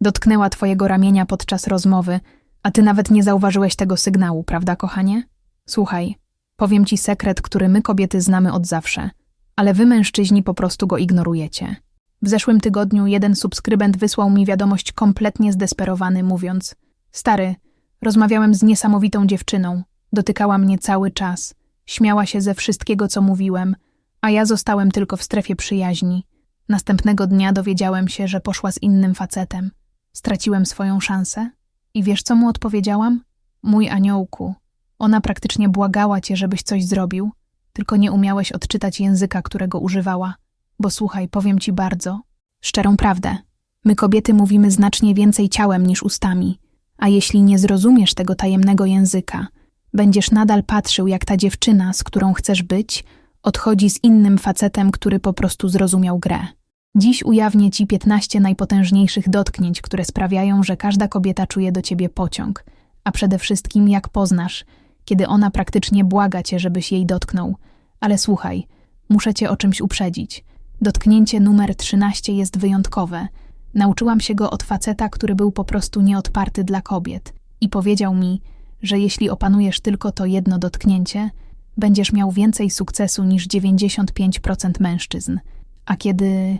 Dotknęła twojego ramienia podczas rozmowy, a ty nawet nie zauważyłeś tego sygnału, prawda, kochanie? Słuchaj, powiem ci sekret, który my kobiety znamy od zawsze, ale wy mężczyźni po prostu go ignorujecie. W zeszłym tygodniu jeden subskrybent wysłał mi wiadomość kompletnie zdesperowany, mówiąc: Stary, rozmawiałem z niesamowitą dziewczyną, dotykała mnie cały czas, śmiała się ze wszystkiego, co mówiłem, a ja zostałem tylko w strefie przyjaźni. Następnego dnia dowiedziałem się, że poszła z innym facetem. Straciłem swoją szansę i wiesz, co mu odpowiedziałam? Mój aniołku, ona praktycznie błagała cię, żebyś coś zrobił, tylko nie umiałeś odczytać języka, którego używała. Bo słuchaj, powiem ci bardzo, szczerą prawdę. My kobiety mówimy znacznie więcej ciałem niż ustami, a jeśli nie zrozumiesz tego tajemnego języka, będziesz nadal patrzył, jak ta dziewczyna, z którą chcesz być, odchodzi z innym facetem, który po prostu zrozumiał grę. Dziś ujawnię ci 15 najpotężniejszych dotknięć, które sprawiają, że każda kobieta czuje do ciebie pociąg, a przede wszystkim jak poznasz, kiedy ona praktycznie błaga cię, żebyś jej dotknął. Ale słuchaj, muszę cię o czymś uprzedzić. Dotknięcie numer 13 jest wyjątkowe. Nauczyłam się go od faceta, który był po prostu nieodparty dla kobiet i powiedział mi, że jeśli opanujesz tylko to jedno dotknięcie, będziesz miał więcej sukcesu niż 95% mężczyzn. A kiedy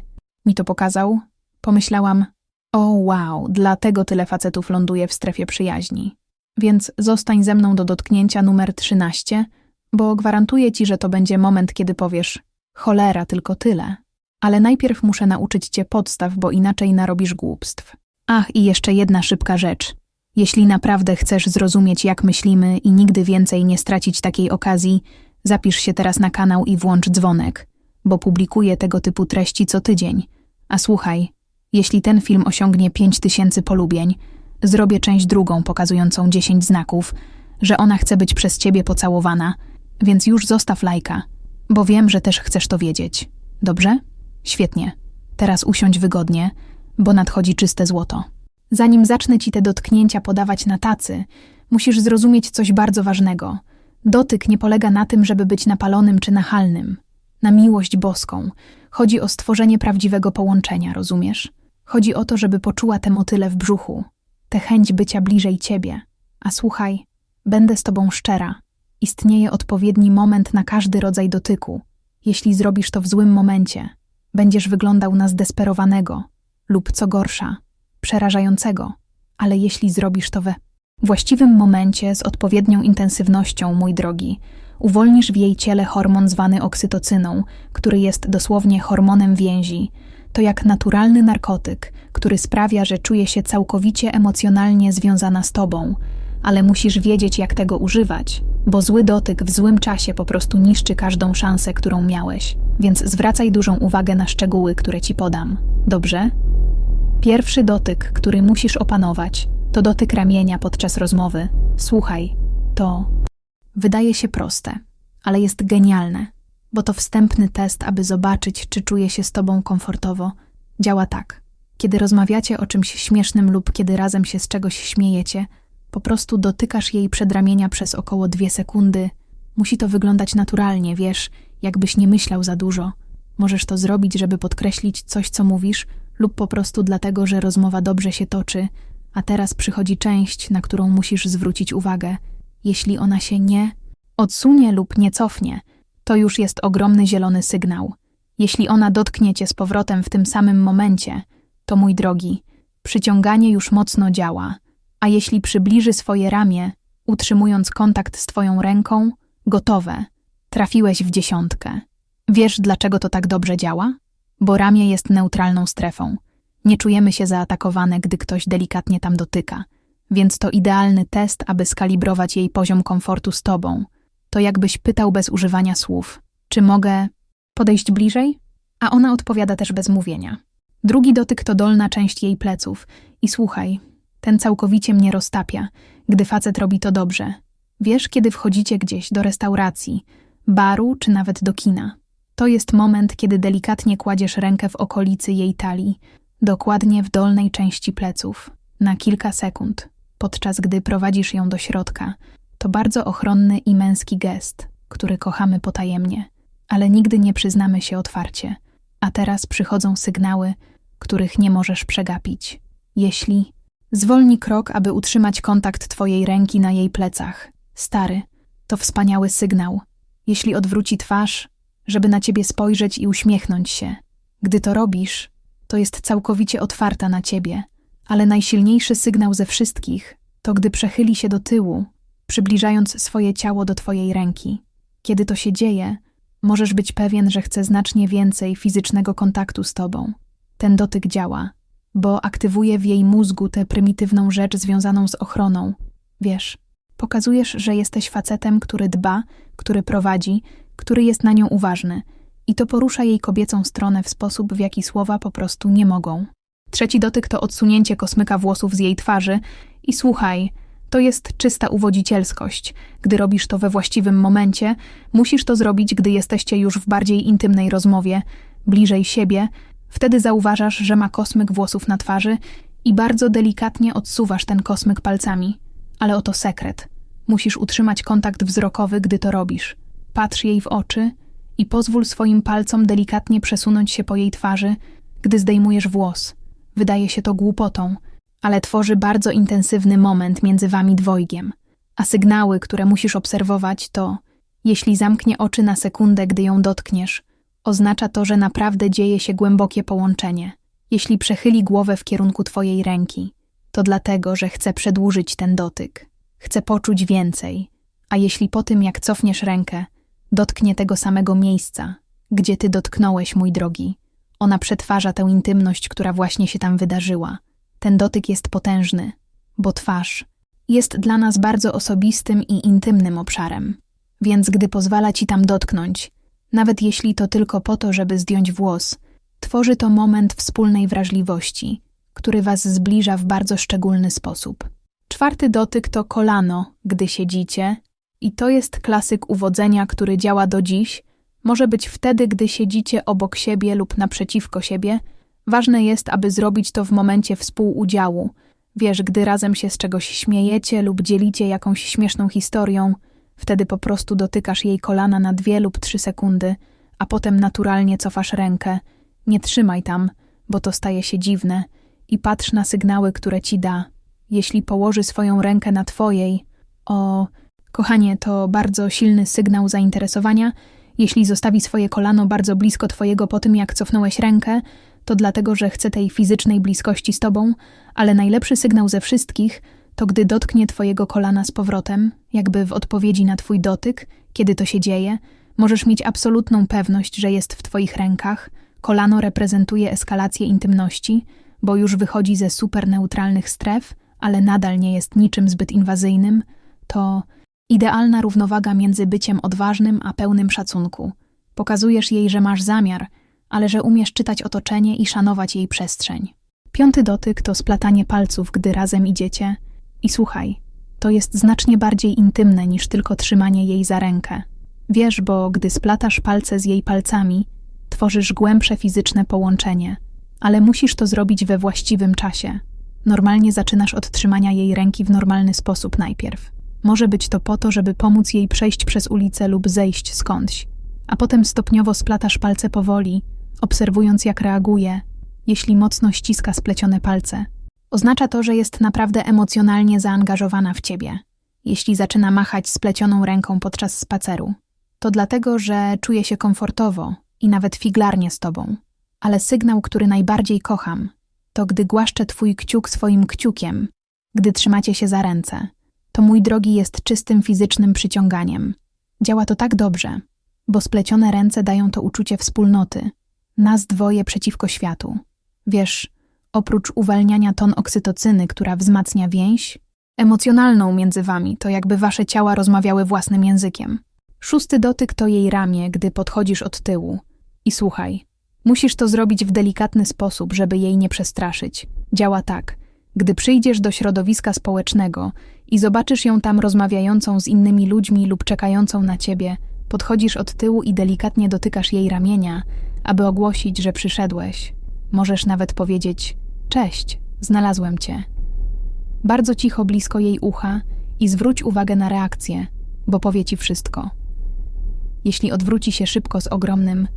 mi to pokazał, pomyślałam: O wow, dlatego tyle facetów ląduje w strefie przyjaźni. Więc zostań ze mną do dotknięcia numer 13, bo gwarantuję ci, że to będzie moment, kiedy powiesz: Cholera, tylko tyle. Ale najpierw muszę nauczyć cię podstaw, bo inaczej narobisz głupstw. Ach, i jeszcze jedna szybka rzecz. Jeśli naprawdę chcesz zrozumieć, jak myślimy i nigdy więcej nie stracić takiej okazji, zapisz się teraz na kanał i włącz dzwonek, bo publikuję tego typu treści co tydzień. A słuchaj, jeśli ten film osiągnie 5000 polubień, zrobię część drugą pokazującą 10 znaków, że ona chce być przez ciebie pocałowana, więc już zostaw lajka, bo wiem, że też chcesz to wiedzieć. Dobrze? Świetnie. Teraz usiądź wygodnie, bo nadchodzi czyste złoto. Zanim zacznę ci te dotknięcia podawać na tacy, musisz zrozumieć coś bardzo ważnego. Dotyk nie polega na tym, żeby być napalonym czy nachalnym. Na miłość boską. Chodzi o stworzenie prawdziwego połączenia, rozumiesz? Chodzi o to, żeby poczuła te motyle w brzuchu, tę chęć bycia bliżej ciebie. A słuchaj, będę z tobą szczera. Istnieje odpowiedni moment na każdy rodzaj dotyku. Jeśli zrobisz to w złym momencie, będziesz wyglądał na zdesperowanego lub co gorsza, przerażającego. Ale jeśli zrobisz to we właściwym momencie z odpowiednią intensywnością, mój drogi, uwolnisz w jej ciele hormon zwany oksytocyną, który jest dosłownie hormonem więzi. To jak naturalny narkotyk, który sprawia, że czuje się całkowicie emocjonalnie związana z tobą, ale musisz wiedzieć, jak tego używać, bo zły dotyk w złym czasie po prostu niszczy każdą szansę, którą miałeś. Więc zwracaj dużą uwagę na szczegóły, które ci podam. Dobrze? Pierwszy dotyk, który musisz opanować, to dotyk ramienia podczas rozmowy. Słuchaj, to wydaje się proste, ale jest genialne, bo to wstępny test, aby zobaczyć, czy czuje się z tobą komfortowo. Działa tak. Kiedy rozmawiacie o czymś śmiesznym lub kiedy razem się z czegoś śmiejecie, po prostu dotykasz jej przedramienia przez około dwie sekundy. Musi to wyglądać naturalnie, wiesz, jakbyś nie myślał za dużo. Możesz to zrobić, żeby podkreślić coś, co mówisz, lub po prostu dlatego, że rozmowa dobrze się toczy, a teraz przychodzi część, na którą musisz zwrócić uwagę. Jeśli ona się nie odsunie lub nie cofnie, to już jest ogromny zielony sygnał. Jeśli ona dotknie cię z powrotem w tym samym momencie, to mój drogi, przyciąganie już mocno działa, a jeśli przybliży swoje ramię, utrzymując kontakt z twoją ręką, gotowe, trafiłeś w dziesiątkę. Wiesz, dlaczego to tak dobrze działa? Bo ramię jest neutralną strefą. Nie czujemy się zaatakowane, gdy ktoś delikatnie tam dotyka, więc to idealny test, aby skalibrować jej poziom komfortu z tobą. To jakbyś pytał bez używania słów: Czy mogę podejść bliżej? A ona odpowiada też bez mówienia. Drugi dotyk to dolna część jej pleców. I słuchaj, ten całkowicie mnie roztapia, gdy facet robi to dobrze. Wiesz, kiedy wchodzicie gdzieś do restauracji, baru czy nawet do kina. To jest moment, kiedy delikatnie kładziesz rękę w okolicy jej talii, dokładnie w dolnej części pleców, na kilka sekund, podczas gdy prowadzisz ją do środka. To bardzo ochronny i męski gest, który kochamy potajemnie, ale nigdy nie przyznamy się otwarcie. A teraz przychodzą sygnały, których nie możesz przegapić. Jeśli zwolni krok, aby utrzymać kontakt twojej ręki na jej plecach. Stary, to wspaniały sygnał. Jeśli odwróci twarz, żeby na ciebie spojrzeć i uśmiechnąć się. Gdy to robisz, to jest całkowicie otwarta na ciebie, ale najsilniejszy sygnał ze wszystkich to gdy przechyli się do tyłu, przybliżając swoje ciało do twojej ręki. Kiedy to się dzieje, możesz być pewien, że chce znacznie więcej fizycznego kontaktu z tobą. Ten dotyk działa, bo aktywuje w jej mózgu tę prymitywną rzecz związaną z ochroną. Wiesz, pokazujesz, że jesteś facetem, który dba, który prowadzi, który jest na nią uważny i to porusza jej kobiecą stronę w sposób, w jaki słowa po prostu nie mogą. Trzeci dotyk to odsunięcie kosmyka włosów z jej twarzy i słuchaj, to jest czysta uwodzicielskość. Gdy robisz to we właściwym momencie, musisz to zrobić, gdy jesteście już w bardziej intymnej rozmowie, bliżej siebie, wtedy zauważasz, że ma kosmyk włosów na twarzy i bardzo delikatnie odsuwasz ten kosmyk palcami. Ale oto sekret. Musisz utrzymać kontakt wzrokowy, gdy to robisz. Patrz jej w oczy i pozwól swoim palcom delikatnie przesunąć się po jej twarzy, gdy zdejmujesz włos. Wydaje się to głupotą, ale tworzy bardzo intensywny moment między wami dwojgiem. A sygnały, które musisz obserwować, to jeśli zamknie oczy na sekundę, gdy ją dotkniesz, oznacza to, że naprawdę dzieje się głębokie połączenie. Jeśli przechyli głowę w kierunku twojej ręki, to dlatego, że chce przedłużyć ten dotyk. Chce poczuć więcej. A jeśli po tym, jak cofniesz rękę, dotknie tego samego miejsca, gdzie ty dotknąłeś, mój drogi, ona przetwarza tę intymność, która właśnie się tam wydarzyła. Ten dotyk jest potężny, bo twarz jest dla nas bardzo osobistym i intymnym obszarem. Więc gdy pozwala ci tam dotknąć, nawet jeśli to tylko po to, żeby zdjąć włos, tworzy to moment wspólnej wrażliwości, który was zbliża w bardzo szczególny sposób. Czwarty dotyk to kolano, gdy siedzicie, i to jest klasyk uwodzenia, który działa do dziś. Może być wtedy, gdy siedzicie obok siebie lub naprzeciwko siebie. Ważne jest, aby zrobić to w momencie współudziału. Wiesz, gdy razem się z czegoś śmiejecie lub dzielicie jakąś śmieszną historią, wtedy po prostu dotykasz jej kolana na dwie lub trzy sekundy, a potem naturalnie cofasz rękę. Nie trzymaj tam, bo to staje się dziwne, i patrz na sygnały, które ci da. Jeśli położy swoją rękę na twojej, o, kochanie, to bardzo silny sygnał zainteresowania. Jeśli zostawi swoje kolano bardzo blisko twojego po tym, jak cofnąłeś rękę, to dlatego, że chce tej fizycznej bliskości z tobą, ale najlepszy sygnał ze wszystkich to gdy dotknie twojego kolana z powrotem, jakby w odpowiedzi na twój dotyk, kiedy to się dzieje, możesz mieć absolutną pewność, że jest w twoich rękach. Kolano reprezentuje eskalację intymności, bo już wychodzi ze superneutralnych stref, ale nadal nie jest niczym zbyt inwazyjnym. To idealna równowaga między byciem odważnym a pełnym szacunku. Pokazujesz jej, że masz zamiar, ale że umiesz czytać otoczenie i szanować jej przestrzeń. Piąty dotyk to splatanie palców, gdy razem idziecie. I słuchaj, to jest znacznie bardziej intymne niż tylko trzymanie jej za rękę. Wiesz, bo gdy splatasz palce z jej palcami, tworzysz głębsze fizyczne połączenie, ale musisz to zrobić we właściwym czasie. Normalnie zaczynasz od trzymania jej ręki w normalny sposób najpierw. Może być to po to, żeby pomóc jej przejść przez ulicę lub zejść skądś, a potem stopniowo splatasz palce powoli, obserwując jak reaguje, jeśli mocno ściska splecione palce. Oznacza to, że jest naprawdę emocjonalnie zaangażowana w ciebie. Jeśli zaczyna machać splecioną ręką podczas spaceru, to dlatego, że czuje się komfortowo i nawet figlarnie z tobą. Ale sygnał, który najbardziej kocham, to gdy głaszczę twój kciuk swoim kciukiem, gdy trzymacie się za ręce. To mój drogi jest czystym fizycznym przyciąganiem. Działa to tak dobrze, bo splecione ręce dają to uczucie wspólnoty, nas dwoje przeciwko światu. Wiesz, oprócz uwalniania ton oksytocyny, która wzmacnia więź, emocjonalną między wami, to jakby wasze ciała rozmawiały własnym językiem. Szósty dotyk to jej ramię, gdy podchodzisz od tyłu. I słuchaj, musisz to zrobić w delikatny sposób, żeby jej nie przestraszyć. Działa tak. Gdy przyjdziesz do środowiska społecznego i zobaczysz ją tam rozmawiającą z innymi ludźmi lub czekającą na ciebie, podchodzisz od tyłu i delikatnie dotykasz jej ramienia, aby ogłosić, że przyszedłeś. Możesz nawet powiedzieć: Cześć, znalazłem cię. Bardzo cicho blisko jej ucha i zwróć uwagę na reakcję, bo powie ci wszystko. Jeśli odwróci się szybko z ogromnym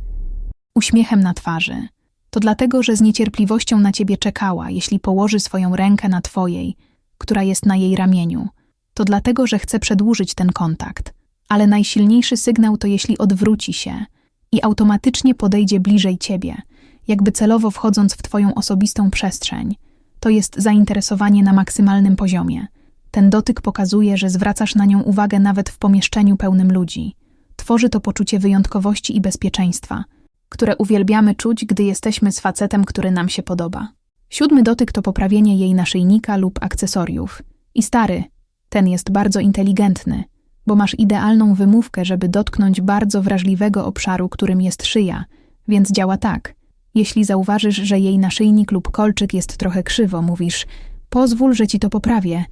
uśmiechem na twarzy, To dlatego, że z niecierpliwością na ciebie czekała, jeśli położy swoją rękę na twojej, która jest na jej ramieniu. To dlatego, że chce przedłużyć ten kontakt. Ale najsilniejszy sygnał to jeśli odwróci się i automatycznie podejdzie bliżej ciebie, jakby celowo wchodząc w twoją osobistą przestrzeń. To jest zainteresowanie na maksymalnym poziomie. Ten dotyk pokazuje, że zwracasz na nią uwagę nawet w pomieszczeniu pełnym ludzi. Tworzy to poczucie wyjątkowości i bezpieczeństwa, które uwielbiamy czuć, gdy jesteśmy z facetem, który nam się podoba. Siódmy dotyk to poprawienie jej naszyjnika lub akcesoriów. I stary, ten jest bardzo inteligentny, bo masz idealną wymówkę, żeby dotknąć bardzo wrażliwego obszaru, którym jest szyja, więc działa tak. Jeśli zauważysz, że jej naszyjnik lub kolczyk jest trochę krzywo, mówisz: Pozwól, że ci to poprawię,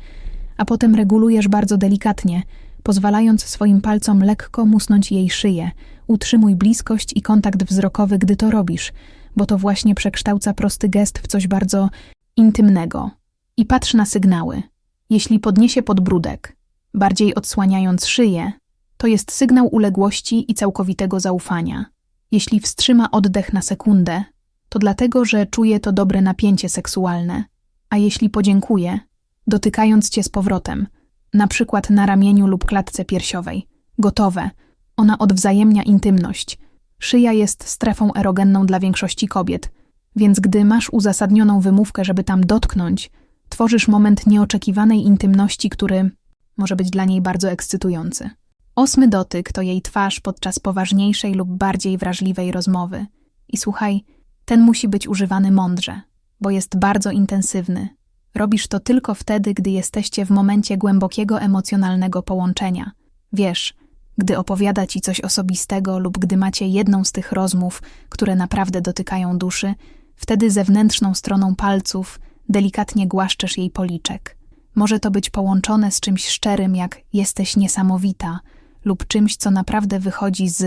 a potem regulujesz bardzo delikatnie, pozwalając swoim palcom lekko musnąć jej szyję. Utrzymuj bliskość i kontakt wzrokowy, gdy to robisz, bo to właśnie przekształca prosty gest w coś bardzo intymnego. I patrz na sygnały. Jeśli podniesie podbródek, bardziej odsłaniając szyję, to jest sygnał uległości i całkowitego zaufania. Jeśli wstrzyma oddech na sekundę, to dlatego, że czuje to dobre napięcie seksualne, a jeśli podziękuje, dotykając cię z powrotem, na przykład na ramieniu lub klatce piersiowej, gotowe, ona odwzajemnia intymność. Szyja jest strefą erogenną dla większości kobiet, więc gdy masz uzasadnioną wymówkę, żeby tam dotknąć, tworzysz moment nieoczekiwanej intymności, który może być dla niej bardzo ekscytujący. Ósmy dotyk to jej twarz podczas poważniejszej lub bardziej wrażliwej rozmowy. I słuchaj, ten musi być używany mądrze, bo jest bardzo intensywny. Robisz to tylko wtedy, gdy jesteście w momencie głębokiego emocjonalnego połączenia. Wiesz, gdy opowiada ci coś osobistego lub gdy macie jedną z tych rozmów, które naprawdę dotykają duszy, wtedy zewnętrzną stroną palców delikatnie głaszczesz jej policzek. Może to być połączone z czymś szczerym, jak jesteś niesamowita, lub czymś, co naprawdę wychodzi z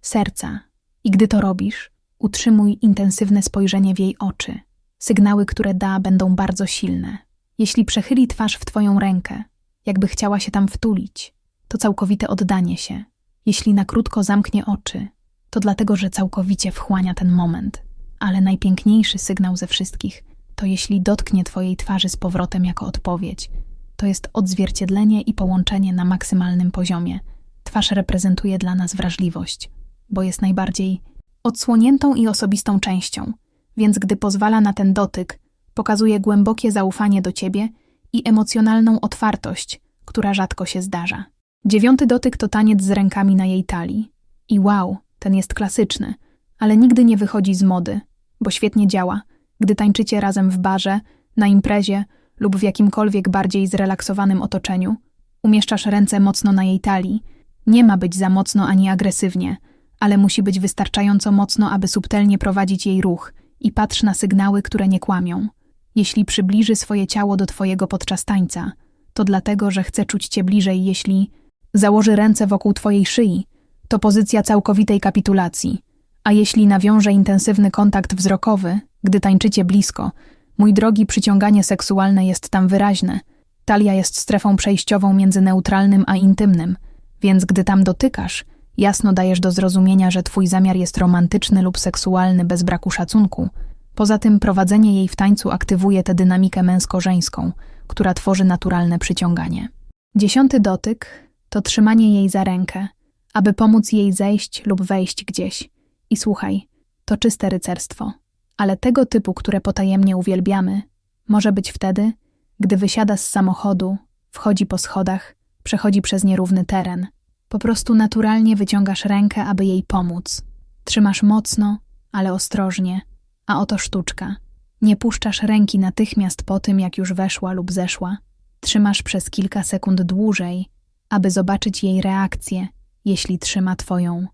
serca. I gdy to robisz, utrzymuj intensywne spojrzenie w jej oczy. Sygnały, które da, będą bardzo silne. Jeśli przechyli twarz w twoją rękę, jakby chciała się tam wtulić, to całkowite oddanie się. Jeśli na krótko zamknie oczy, to dlatego, że całkowicie wchłania ten moment. Ale najpiękniejszy sygnał ze wszystkich to jeśli dotknie twojej twarzy z powrotem jako odpowiedź. To jest odzwierciedlenie i połączenie na maksymalnym poziomie. Twarz reprezentuje dla nas wrażliwość, bo jest najbardziej odsłoniętą i osobistą częścią, więc gdy pozwala na ten dotyk, pokazuje głębokie zaufanie do ciebie i emocjonalną otwartość, która rzadko się zdarza. Dziewiąty dotyk to taniec z rękami na jej talii. I wow, ten jest klasyczny, ale nigdy nie wychodzi z mody, bo świetnie działa, gdy tańczycie razem w barze, na imprezie lub w jakimkolwiek bardziej zrelaksowanym otoczeniu. Umieszczasz ręce mocno na jej talii. Nie ma być za mocno ani agresywnie, ale musi być wystarczająco mocno, aby subtelnie prowadzić jej ruch i patrz na sygnały, które nie kłamią. Jeśli przybliży swoje ciało do twojego podczas tańca, to dlatego, że chce czuć cię bliżej, jeśli założy ręce wokół twojej szyi, to pozycja całkowitej kapitulacji. A jeśli nawiąże intensywny kontakt wzrokowy, gdy tańczycie blisko, mój drogi, przyciąganie seksualne jest tam wyraźne. Talia jest strefą przejściową między neutralnym a intymnym, więc gdy tam dotykasz, jasno dajesz do zrozumienia, że twój zamiar jest romantyczny lub seksualny bez braku szacunku. Poza tym prowadzenie jej w tańcu aktywuje tę dynamikę męsko-żeńską, która tworzy naturalne przyciąganie. Dziesiąty dotyk to trzymanie jej za rękę, aby pomóc jej zejść lub wejść gdzieś. I słuchaj, to czyste rycerstwo ale tego typu, które potajemnie uwielbiamy, może być wtedy, gdy wysiada z samochodu, wchodzi po schodach, przechodzi przez nierówny teren. Po prostu naturalnie wyciągasz rękę, aby jej pomóc. Trzymasz mocno, ale ostrożnie, a oto sztuczka. Nie puszczasz ręki natychmiast po tym, jak już weszła lub zeszła. Trzymasz przez kilka sekund dłużej, aby zobaczyć jej reakcję, jeśli trzyma twoją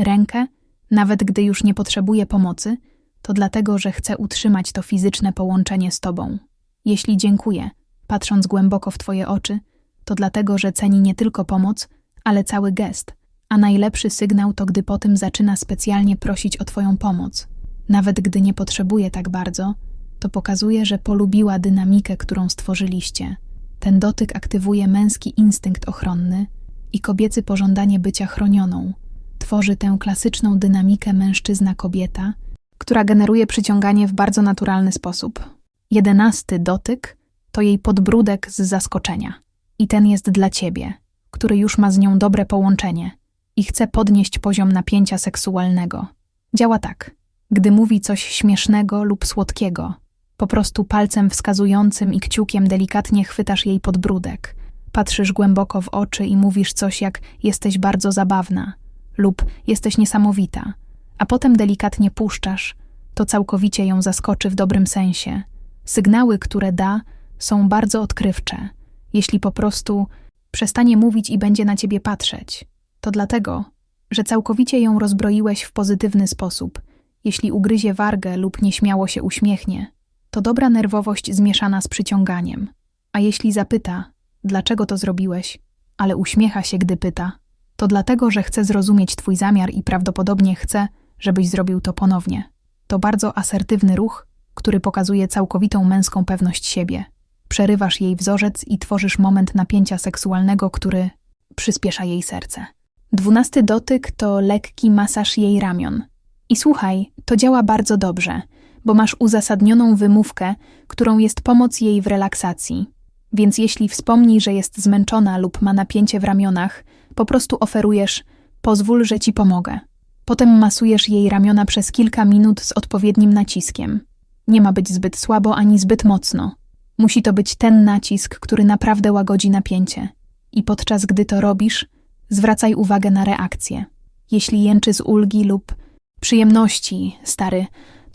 rękę, nawet gdy już nie potrzebuje pomocy, to dlatego, że chcę utrzymać to fizyczne połączenie z Tobą. Jeśli dziękuję, patrząc głęboko w Twoje oczy, to dlatego, że ceni nie tylko pomoc, ale cały gest, a najlepszy sygnał to, gdy po tym zaczyna specjalnie prosić o Twoją pomoc. Nawet gdy nie potrzebuje tak bardzo, to pokazuje, że polubiła dynamikę, którą stworzyliście. Ten dotyk aktywuje męski instynkt ochronny i kobiecy pożądanie bycia chronioną. Tworzy tę klasyczną dynamikę mężczyzna-kobieta – która generuje przyciąganie w bardzo naturalny sposób. Jedenasty dotyk to jej podbródek z zaskoczenia. I ten jest dla ciebie, który już ma z nią dobre połączenie i chce podnieść poziom napięcia seksualnego. Działa tak. Gdy mówi coś śmiesznego lub słodkiego, po prostu palcem wskazującym i kciukiem delikatnie chwytasz jej podbródek. Patrzysz głęboko w oczy i mówisz coś jak jesteś bardzo zabawna lub jesteś niesamowita, a potem delikatnie puszczasz. To całkowicie ją zaskoczy w dobrym sensie. Sygnały, które da, są bardzo odkrywcze. Jeśli po prostu przestanie mówić i będzie na ciebie patrzeć, to dlatego, że całkowicie ją rozbroiłeś w pozytywny sposób. Jeśli ugryzie wargę lub nieśmiało się uśmiechnie, to dobra nerwowość zmieszana z przyciąganiem. A jeśli zapyta, dlaczego to zrobiłeś, ale uśmiecha się, gdy pyta, to dlatego, że chce zrozumieć twój zamiar i prawdopodobnie chce, żebyś zrobił to ponownie. To bardzo asertywny ruch, który pokazuje całkowitą męską pewność siebie. Przerywasz jej wzorzec i tworzysz moment napięcia seksualnego, który przyspiesza jej serce. Dwunasty dotyk to lekki masaż jej ramion. I słuchaj, to działa bardzo dobrze, bo masz uzasadnioną wymówkę, którą jest pomoc jej w relaksacji. Więc jeśli wspomni, że jest zmęczona lub ma napięcie w ramionach, po prostu oferujesz: Pozwól, że ci pomogę. Potem masujesz jej ramiona przez kilka minut z odpowiednim naciskiem. Nie ma być zbyt słabo ani zbyt mocno. Musi to być ten nacisk, który naprawdę łagodzi napięcie. I podczas gdy to robisz, zwracaj uwagę na reakcję. Jeśli jęczy z ulgi lub przyjemności, stary,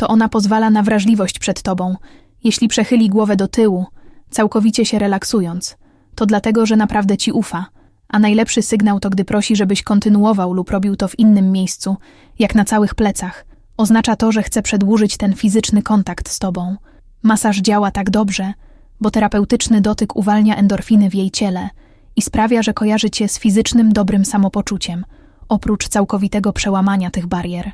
to ona pozwala na wrażliwość przed tobą. Jeśli przechyli głowę do tyłu, całkowicie się relaksując, to dlatego, że naprawdę ci ufa. A najlepszy sygnał to, gdy prosi, żebyś kontynuował lub robił to w innym miejscu, jak na całych plecach. Oznacza to, że chce przedłużyć ten fizyczny kontakt z tobą. Masaż działa tak dobrze, bo terapeutyczny dotyk uwalnia endorfiny w jej ciele i sprawia, że kojarzy cię z fizycznym dobrym samopoczuciem, oprócz całkowitego przełamania tych barier.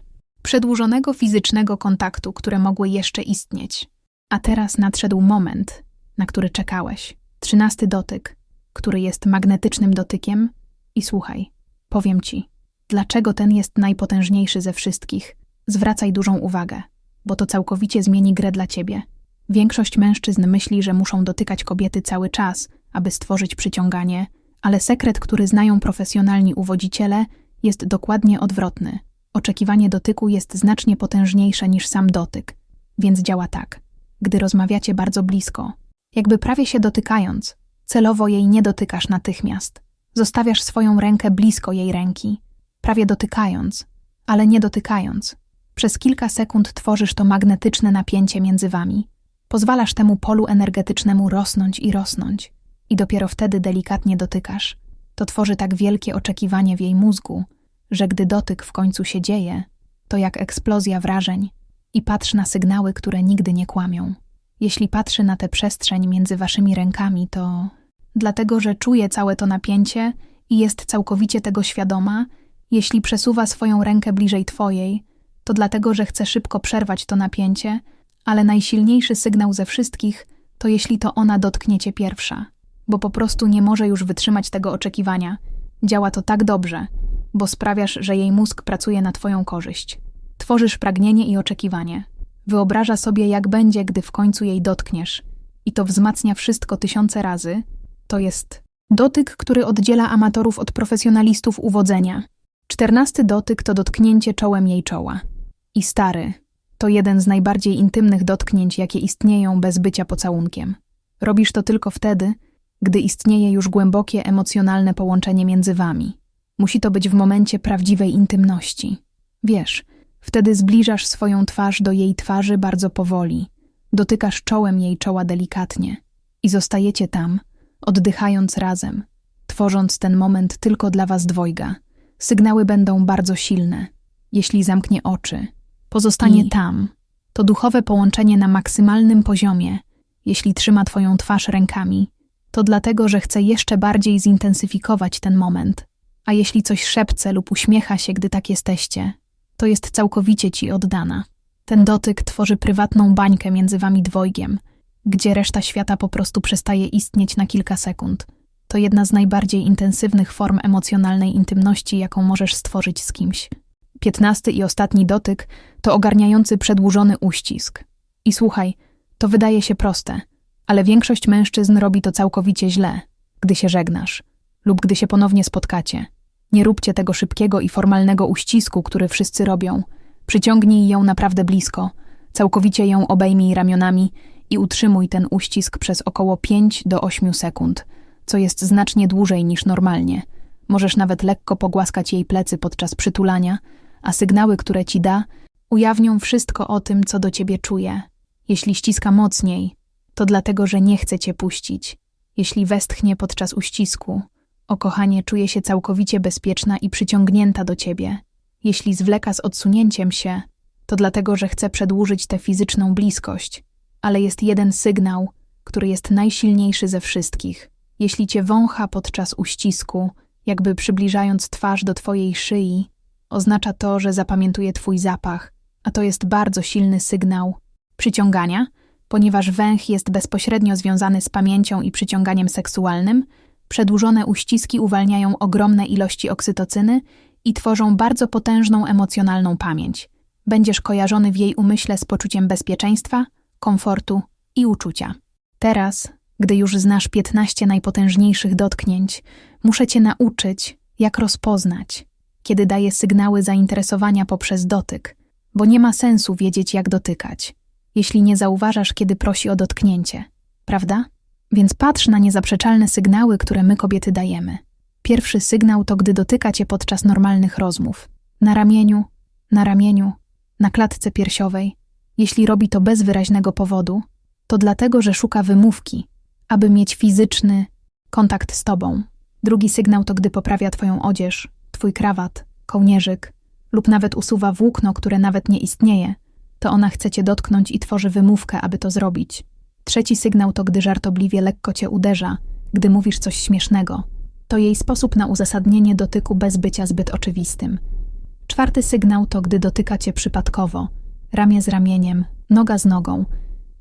Przedłużonego fizycznego kontaktu, które mogły jeszcze istnieć. A teraz nadszedł moment, na który czekałeś. Trzynasty dotyk, który jest magnetycznym dotykiem. I słuchaj, powiem ci, dlaczego ten jest najpotężniejszy ze wszystkich. Zwracaj dużą uwagę, bo to całkowicie zmieni grę dla ciebie. Większość mężczyzn myśli, że muszą dotykać kobiety cały czas, aby stworzyć przyciąganie, ale sekret, który znają profesjonalni uwodziciele, jest dokładnie odwrotny. Oczekiwanie dotyku jest znacznie potężniejsze niż sam dotyk, więc działa tak. Gdy rozmawiacie bardzo blisko, jakby prawie się dotykając, celowo jej nie dotykasz natychmiast. Zostawiasz swoją rękę blisko jej ręki, prawie dotykając, ale nie dotykając. Przez kilka sekund tworzysz to magnetyczne napięcie między wami. Pozwalasz temu polu energetycznemu rosnąć i rosnąć, i dopiero wtedy delikatnie dotykasz. To tworzy tak wielkie oczekiwanie w jej mózgu, że gdy dotyk w końcu się dzieje, to jak eksplozja wrażeń i patrz na sygnały, które nigdy nie kłamią. Jeśli patrzy na tę przestrzeń między waszymi rękami, to dlatego, że czuje całe to napięcie i jest całkowicie tego świadoma, jeśli przesuwa swoją rękę bliżej twojej, to dlatego, że chce szybko przerwać to napięcie, ale najsilniejszy sygnał ze wszystkich to jeśli to ona dotknie cię pierwsza, bo po prostu nie może już wytrzymać tego oczekiwania. Działa to tak dobrze, bo sprawiasz, że jej mózg pracuje na twoją korzyść. Tworzysz pragnienie i oczekiwanie. Wyobraża sobie, jak będzie, gdy w końcu jej dotkniesz. I to wzmacnia wszystko tysiące razy. To jest dotyk, który oddziela amatorów od profesjonalistów uwodzenia. Czternasty dotyk to dotknięcie czołem jej czoła. I stary, to jeden z najbardziej intymnych dotknięć, jakie istnieją bez bycia pocałunkiem. Robisz to tylko wtedy, gdy istnieje już głębokie emocjonalne połączenie między wami. Musi to być w momencie prawdziwej intymności. Wiesz, wtedy zbliżasz swoją twarz do jej twarzy bardzo powoli, dotykasz czołem jej czoła delikatnie i zostajecie tam, oddychając razem, tworząc ten moment tylko dla was dwojga. Sygnały będą bardzo silne. Jeśli zamknie oczy, pozostanie I- tam. To duchowe połączenie na maksymalnym poziomie. Jeśli trzyma twoją twarz rękami, to dlatego, że chce jeszcze bardziej zintensyfikować ten moment. A jeśli coś szepce lub uśmiecha się, gdy tak jesteście, to jest całkowicie ci oddana. Ten dotyk tworzy prywatną bańkę między wami dwojgiem, gdzie reszta świata po prostu przestaje istnieć na kilka sekund. To jedna z najbardziej intensywnych form emocjonalnej intymności, jaką możesz stworzyć z kimś. Piętnasty i ostatni dotyk to ogarniający przedłużony uścisk. I słuchaj, to wydaje się proste, ale większość mężczyzn robi to całkowicie źle, gdy się żegnasz lub gdy się ponownie spotkacie. Nie róbcie tego szybkiego i formalnego uścisku, który wszyscy robią. Przyciągnij ją naprawdę blisko, całkowicie ją obejmij ramionami i utrzymuj ten uścisk przez około 5 do 8 sekund, co jest znacznie dłużej niż normalnie. Możesz nawet lekko pogłaskać jej plecy podczas przytulania, a sygnały, które ci da, ujawnią wszystko o tym, co do ciebie czuje. Jeśli ściska mocniej, to dlatego, że nie chce cię puścić. Jeśli westchnie podczas uścisku, o kochanie czuje się całkowicie bezpieczna i przyciągnięta do ciebie. Jeśli zwleka z odsunięciem się, to dlatego, że chce przedłużyć tę fizyczną bliskość. Ale jest jeden sygnał, który jest najsilniejszy ze wszystkich. Jeśli cię wącha podczas uścisku, jakby przybliżając twarz do twojej szyi, oznacza to, że zapamiętuje twój zapach, a to jest bardzo silny sygnał przyciągania, ponieważ węch jest bezpośrednio związany z pamięcią i przyciąganiem seksualnym. Przedłużone uściski uwalniają ogromne ilości oksytocyny i tworzą bardzo potężną emocjonalną pamięć. Będziesz kojarzony w jej umyśle z poczuciem bezpieczeństwa, komfortu i uczucia. Teraz, gdy już znasz 15 najpotężniejszych dotknięć, muszę cię nauczyć, jak rozpoznać, kiedy daje sygnały zainteresowania poprzez dotyk, bo nie ma sensu wiedzieć, jak dotykać, jeśli nie zauważasz, kiedy prosi o dotknięcie, prawda? Więc patrz na niezaprzeczalne sygnały, które my kobiety dajemy. Pierwszy sygnał to, gdy dotyka cię podczas normalnych rozmów. Na ramieniu, na ramieniu, na klatce piersiowej. Jeśli robi to bez wyraźnego powodu, to dlatego, że szuka wymówki, aby mieć fizyczny kontakt z tobą. Drugi sygnał to, gdy poprawia twoją odzież, twój krawat, kołnierzyk lub nawet usuwa włókno, które nawet nie istnieje, to ona chce cię dotknąć i tworzy wymówkę, aby to zrobić. Trzeci sygnał to, gdy żartobliwie lekko cię uderza, gdy mówisz coś śmiesznego. To jej sposób na uzasadnienie dotyku bez bycia zbyt oczywistym. Czwarty sygnał to, gdy dotyka cię przypadkowo, ramię z ramieniem, noga z nogą.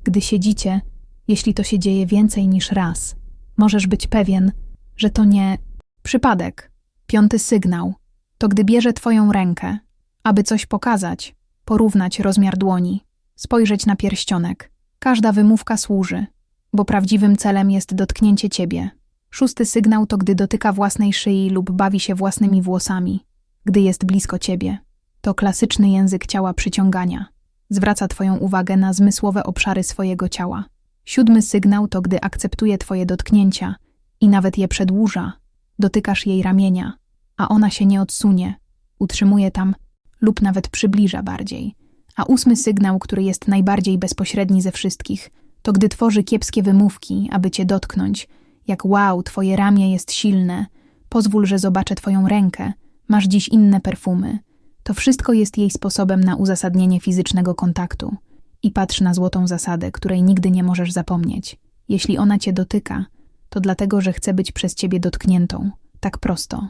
Gdy siedzicie, jeśli to się dzieje więcej niż raz, możesz być pewien, że to nie przypadek. Piąty sygnał to, gdy bierze twoją rękę, aby coś pokazać, porównać rozmiar dłoni, spojrzeć na pierścionek. Każda wymówka służy, bo prawdziwym celem jest dotknięcie ciebie. Szósty sygnał to, gdy dotyka własnej szyi lub bawi się własnymi włosami, gdy jest blisko ciebie. To klasyczny język ciała przyciągania. Zwraca twoją uwagę na zmysłowe obszary swojego ciała. Siódmy sygnał to, gdy akceptuje twoje dotknięcia i nawet je przedłuża. Dotykasz jej ramienia, a ona się nie odsunie, utrzymuje tam lub nawet przybliża bardziej. A ósmy sygnał, który jest najbardziej bezpośredni ze wszystkich, to gdy tworzy kiepskie wymówki, aby cię dotknąć, jak wow, twoje ramię jest silne, pozwól, że zobaczę twoją rękę, masz dziś inne perfumy. To wszystko jest jej sposobem na uzasadnienie fizycznego kontaktu. I patrz na złotą zasadę, której nigdy nie możesz zapomnieć. Jeśli ona cię dotyka, to dlatego, że chce być przez ciebie dotkniętą. Tak prosto.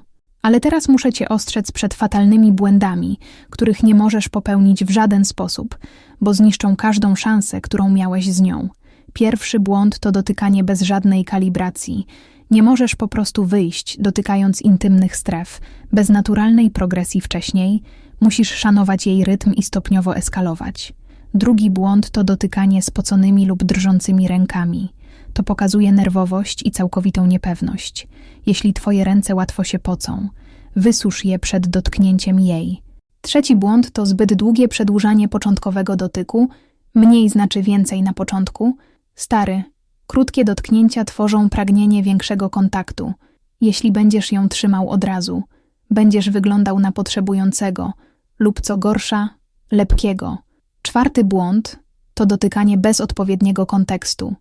Ale teraz muszę cię ostrzec przed fatalnymi błędami, których nie możesz popełnić w żaden sposób, bo zniszczą każdą szansę, którą miałeś z nią. Pierwszy błąd to dotykanie bez żadnej kalibracji. Nie możesz po prostu wyjść, dotykając intymnych stref, bez naturalnej progresji wcześniej, musisz szanować jej rytm i stopniowo eskalować. Drugi błąd to dotykanie spoconymi lub drżącymi rękami. To pokazuje nerwowość i całkowitą niepewność. Jeśli twoje ręce łatwo się pocą, wysusz je przed dotknięciem jej. Trzeci błąd to zbyt długie przedłużanie początkowego dotyku, mniej znaczy więcej na początku. Stary, krótkie dotknięcia tworzą pragnienie większego kontaktu. Jeśli będziesz ją trzymał od razu, będziesz wyglądał na potrzebującego lub co gorsza, lepkiego. Czwarty błąd to dotykanie bez odpowiedniego kontekstu.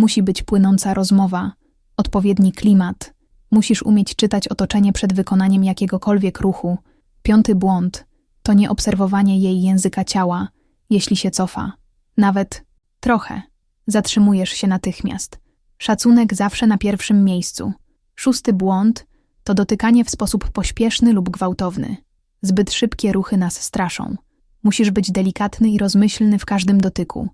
Musi być płynąca rozmowa, odpowiedni klimat. Musisz umieć czytać otoczenie przed wykonaniem jakiegokolwiek ruchu. Piąty błąd to nie obserwowanie jej języka ciała, jeśli się cofa. Nawet trochę. Zatrzymujesz się natychmiast. Szacunek zawsze na pierwszym miejscu. Szósty błąd to dotykanie w sposób pośpieszny lub gwałtowny. Zbyt szybkie ruchy nas straszą. Musisz być delikatny i rozmyślny w każdym dotyku.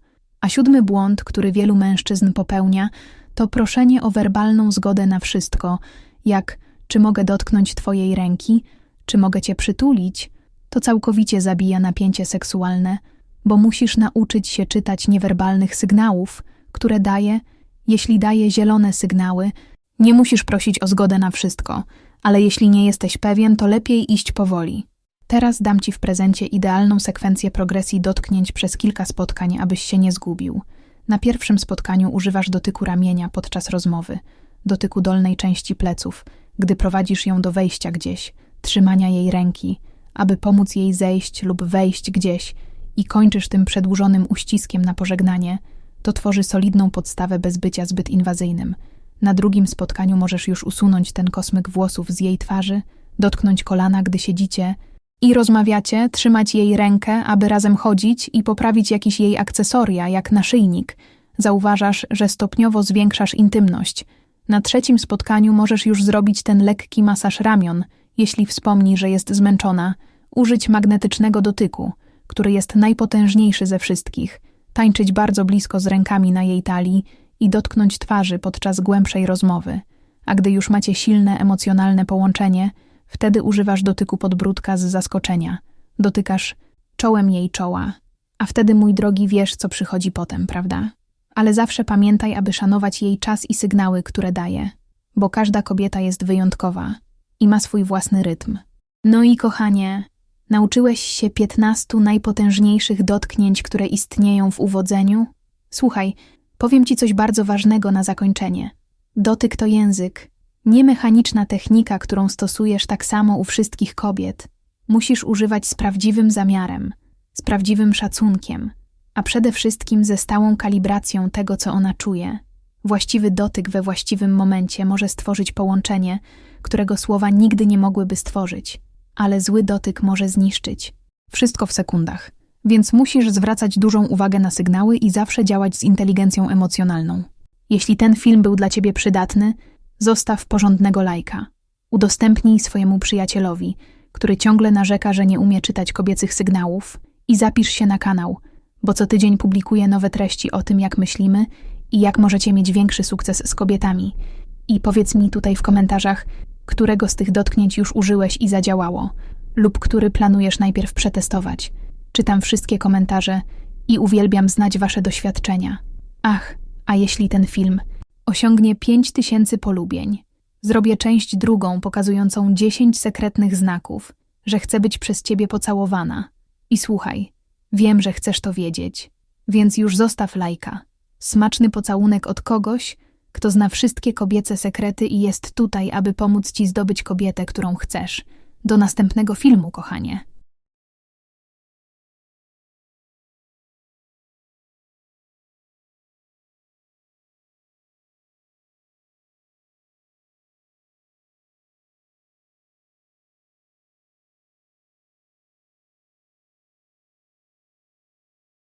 A siódmy błąd, który wielu mężczyzn popełnia, to proszenie o werbalną zgodę na wszystko, jak czy mogę dotknąć twojej ręki, czy mogę cię przytulić, To całkowicie zabija napięcie seksualne, bo musisz nauczyć się czytać niewerbalnych sygnałów, które daje, jeśli daje zielone sygnały, nie musisz prosić o zgodę na wszystko, ale jeśli nie jesteś pewien, to lepiej iść powoli. Teraz dam ci w prezencie idealną sekwencję progresji dotknięć przez kilka spotkań, abyś się nie zgubił. Na pierwszym spotkaniu używasz dotyku ramienia podczas rozmowy, dotyku dolnej części pleców, gdy prowadzisz ją do wejścia gdzieś, trzymania jej ręki, aby pomóc jej zejść lub wejść gdzieś i kończysz tym przedłużonym uściskiem na pożegnanie, to tworzy solidną podstawę bez bycia zbyt inwazyjnym. Na drugim spotkaniu możesz już usunąć ten kosmyk włosów z jej twarzy, dotknąć kolana, gdy siedzicie i rozmawiacie, trzymać jej rękę, aby razem chodzić i poprawić jakieś jej akcesoria, jak naszyjnik. Zauważasz, że stopniowo zwiększasz intymność. Na trzecim spotkaniu możesz już zrobić ten lekki masaż ramion, jeśli wspomni, że jest zmęczona, użyć magnetycznego dotyku, który jest najpotężniejszy ze wszystkich, tańczyć bardzo blisko z rękami na jej talii i dotknąć twarzy podczas głębszej rozmowy. A gdy już macie silne emocjonalne połączenie, wtedy używasz dotyku podbródka z zaskoczenia. Dotykasz czołem jej czoła. A wtedy, mój drogi, wiesz, co przychodzi potem, prawda? Ale zawsze pamiętaj, aby szanować jej czas i sygnały, które daje, bo każda kobieta jest wyjątkowa i ma swój własny rytm. No i kochanie, nauczyłeś się piętnastu najpotężniejszych dotknięć, które istnieją w uwodzeniu? Słuchaj, powiem ci coś bardzo ważnego na zakończenie. Dotyk to język, nie mechaniczna technika, którą stosujesz tak samo u wszystkich kobiet. Musisz używać z prawdziwym zamiarem, z prawdziwym szacunkiem, a przede wszystkim ze stałą kalibracją tego, co ona czuje. Właściwy dotyk we właściwym momencie może stworzyć połączenie, którego słowa nigdy nie mogłyby stworzyć, ale zły dotyk może zniszczyć. Wszystko w sekundach, więc musisz zwracać dużą uwagę na sygnały i zawsze działać z inteligencją emocjonalną. Jeśli ten film był dla ciebie przydatny, zostaw porządnego lajka. Udostępnij swojemu przyjacielowi, który ciągle narzeka, że nie umie czytać kobiecych sygnałów, i zapisz się na kanał, bo co tydzień publikuję nowe treści o tym, jak myślimy i jak możecie mieć większy sukces z kobietami. I powiedz mi tutaj w komentarzach, którego z tych dotknięć już użyłeś i zadziałało, lub który planujesz najpierw przetestować. Czytam wszystkie komentarze i uwielbiam znać Wasze doświadczenia. Ach, a jeśli ten film osiągnie 5000 polubień, zrobię część drugą pokazującą 10 sekretnych znaków, że chcę być przez Ciebie pocałowana. I słuchaj, wiem, że chcesz to wiedzieć, więc już zostaw lajka. Smaczny pocałunek od kogoś, kto zna wszystkie kobiece sekrety i jest tutaj, aby pomóc ci zdobyć kobietę, którą chcesz. Do następnego filmu, kochanie.